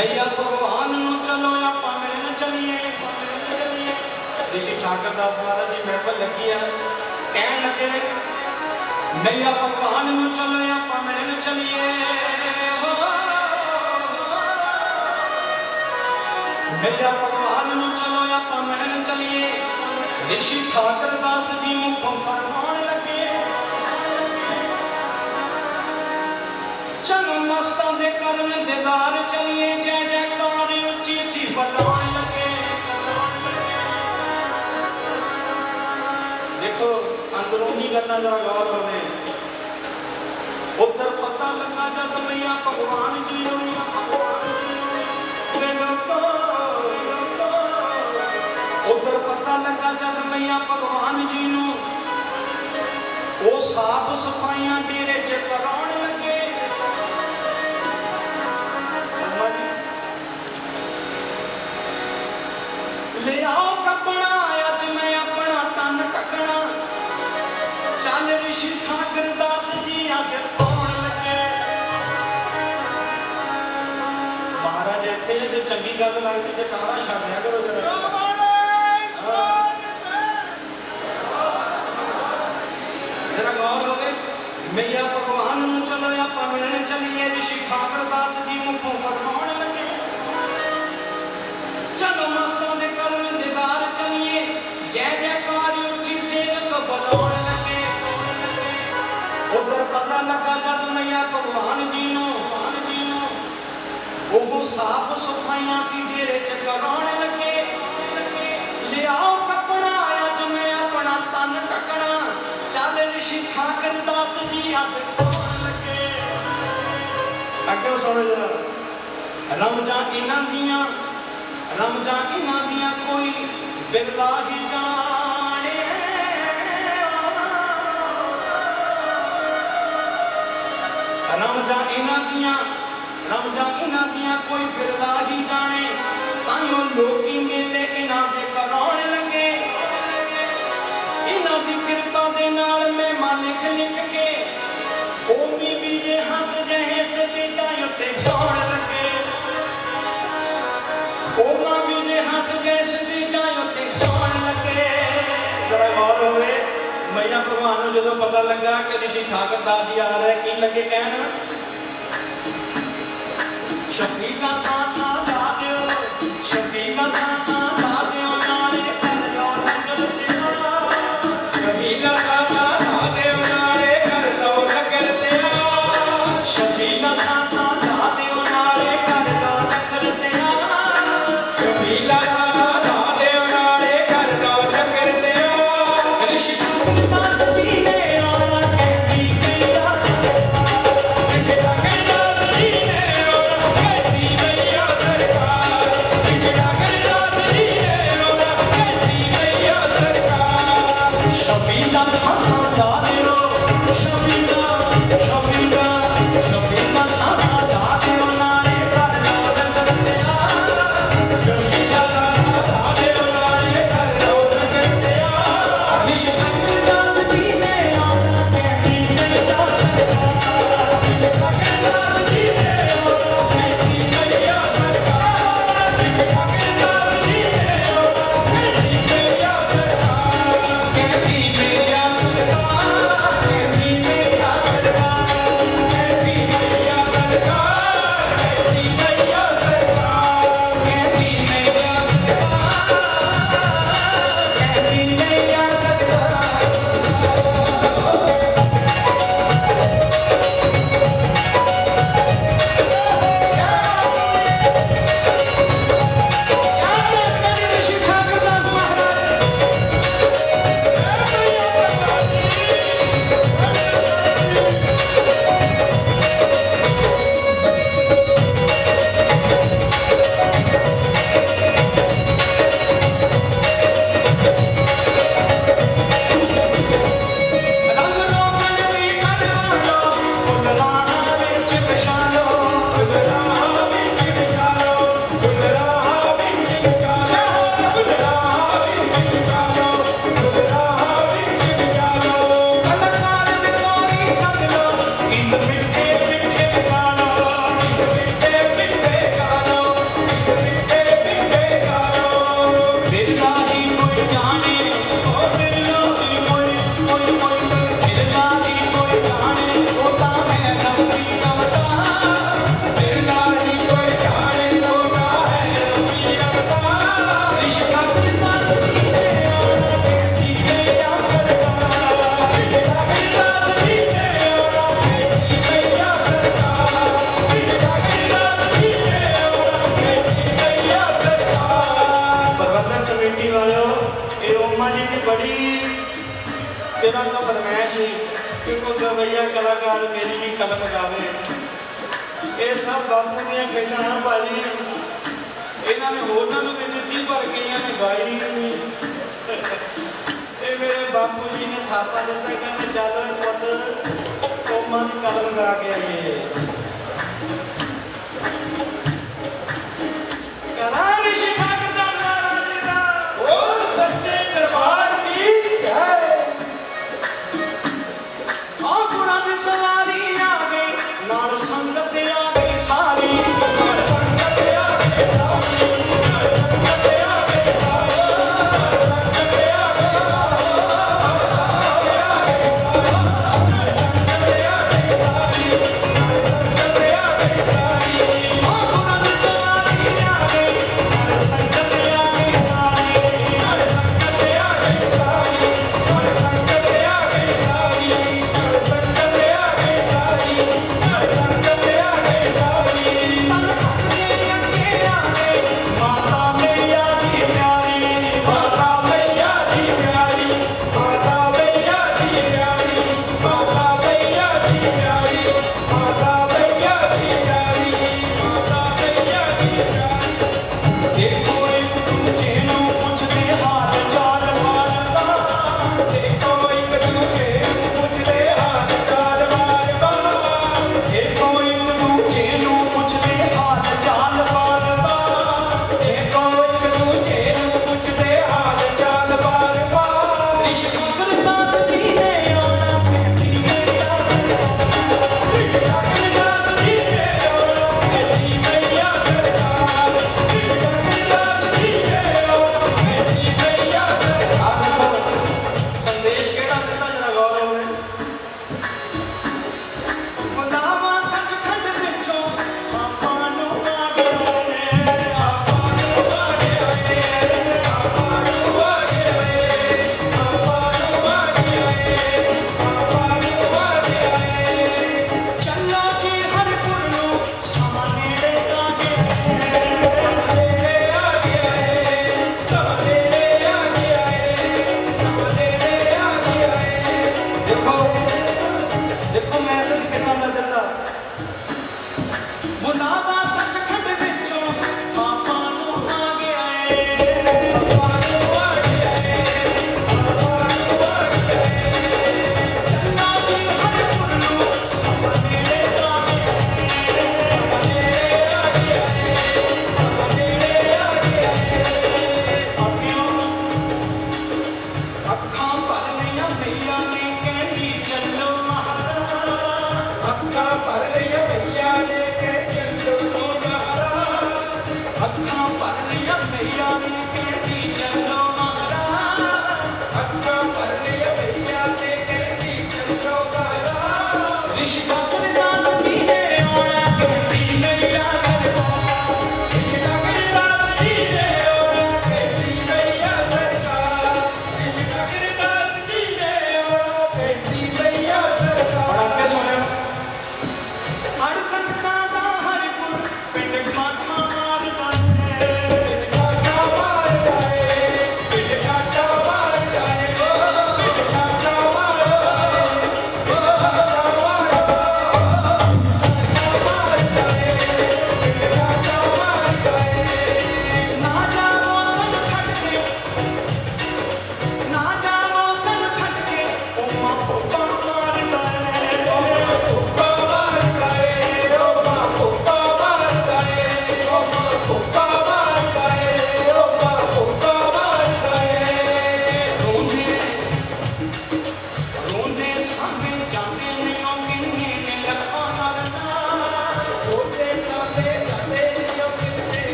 भैया भगवान नो चलो या पामने न चलिए चलिए। ऋषि ठाकर दास महाराज जी महफल लगी है कहने लगे भैया भगवान नो चलो या पामने न चलिए। भैया भगवान नो चलो या पामने न चलिए। ऋषि ठाकर दास जी मुख फरमा ਚੰਨ ਦੇ ਕਰਨ ਦੇਦਾਰ ਚਲੀਏ, ਜੈ ਜੈਕਾਰ ਉੱਚੀ ਸੀ ਬਲਾਉਣ ਲੱਗੇ। ਦੇਖੋ, ਅੰਦਰੂਨੀ ਗੱਲਾਂ ਦਾ ਗੌਰ ਹੋਵੇ। ਉੱਧਰ ਪਤਾ ਲੱਗਾ ਜਦ ਮਈਆ ਭਗਵਾਨ ਜੀ ਨੂੰ ਉਧਰ ਪਤਾ ਲੱਗਾ ਜਦ ਮਈਆ ਭਗਵਾਨ ਜੀ ਨੂੰ, ਉਹ ਸਾਫ਼ ਸਫਾਈਆਂ ਡੇਰੇ ਚ ਕਰਾਉਣ ਚੱਲ ਰਿਸ਼ੀ ਜੀ ਅੱਜ ਆਉਣ ਲੱਗੇ। ਮਹਾਰਾਜ, ਇੱਥੇ ਜੇ ਚੰਗੀ ਗੱਲ ਲੱਗਦੀ, ਜਕਾਰਾ ਛੱਡ ਕਰੋ ਜਰਾ। ਜਰਾ ਗੌਰ ਹੋਵੇ ਮਈਆ ਭਗਵਾਨ ਨੂੰ ਚਲੋ, ਆਪਾਂ ਮਿਲਣ ਚੱਲੀਏ ਰਿਸ਼ੀ ਠਾਕਰ ਦਾਸ ਜੀ ਮੁਖੋਂ ਫਰਮਾਉਣ ਉਹ ਸਾਫ਼ ਸਫਾਈਆਂ ਸੀ ਡੇਰੇ ਚ ਕਰਾਉਣ ਲੱਗੇ। ਲਿਆਓ ਕੱਪੜਾ ਅੱਜ ਮੈਂ ਆਪਣਾ ਤਨ ਢੱਕਣਾ। ਚੱਲ ਰਿਸ਼ੀ ਠਾਕਰ ਦਾਸ ਜੀ ਅੱਜ ਕੋਣ ਲੱਗੇ। ਅੱਗੇ ਸੁਣੋ ਜਰਾ। ਰਮਜਾਂ ਇਹਨਾਂ ਦੀਆਂ ਰਮਜਾਂ ਇਹਨਾਂ ਦੀਆਂ ਕੋਈ ਬਿਰਲਾ ਹੀ ਜਾਣੇ। ਰਮਜਾਂ ਇਹਨਾਂ ਦੀਆਂ ਰਮਜਾਂ ਇਹਨਾਂ ਦੀਆਂ ਕੋਈ ਬਿਰਲਾ ਹੀ ਜਾਣੇ ਤਾਈਓ ਲੋਕੀ ਮੇਲੇ ਇਹਨਾਂ ਦੇ ਕਰਾਉਣ ਲੱਗੇ। ਇਹਨਾਂ ਦੀ ਕਿਰਪਾ ਦੇ ਨਾਲ ਮੈਂ ਮਨ ਲਿਖ ਲਿਖ ਕੇ ਉਹ ਵੀ ਜੇ ਹੱਸ ਜਹੇ ਸਤੇ ਜਾਇ ਉੱਤੇ ਗਾਉਣ ਲੱਗੇ। ਉਹ ਮਾਂ ਵੀ ਜੇ ਹੱਸ ਜਹੇ ਸਤੇ ਜਾਇ ਉੱਤੇ ਗਾਉਣ ਲੱਗੇ। ਜਰਾ ਗੌਰ ਹੋਵੇ, ਮਈਆ ਭਗਵਾਨ ਨੂੰ ਜਦੋਂ ਪਤਾ ਲੱਗਾ ਕਿ ਰਿਸ਼ੀ ਠਾਕਰ ਦਾਸ ਜੀ ਆ ਰਹੇ, ਕੀ ਲੱਗੇ ਕਹਿਣ? 蹦一个巴 ਕਿ ਗਵਈਆ ਕਲਾਕਾਰ ਮੇਰੀ ਵੀ ਕਲਮ ਗਾਵੇ। ਇਹ ਸਭ ਬਾਪੂ ਦੀਆਂ ਖੇਡਾਂ ਹਨ ਭਾਜੀ। ਇਹਨਾਂ ਨੇ ਹੋਰਨਾਂ ਨੂੰ ਵੀ ਦਿੱਤੀ, ਪਰ ਕਈਆਂ ਨੇ ਗਾਈ ਨਹੀਂ। ਇਹ ਮੇਰੇ ਬਾਪੂ ਜੀ ਨੇ ਥਾਪਾ ਦਿੱਤਾ, ਕਹਿੰਦੇ ਚੱਲ ਪੁੱਤ ਓਮਾ ਦੀ ਕਲਮ ਗਾ ਕੇ ਆਈਏ।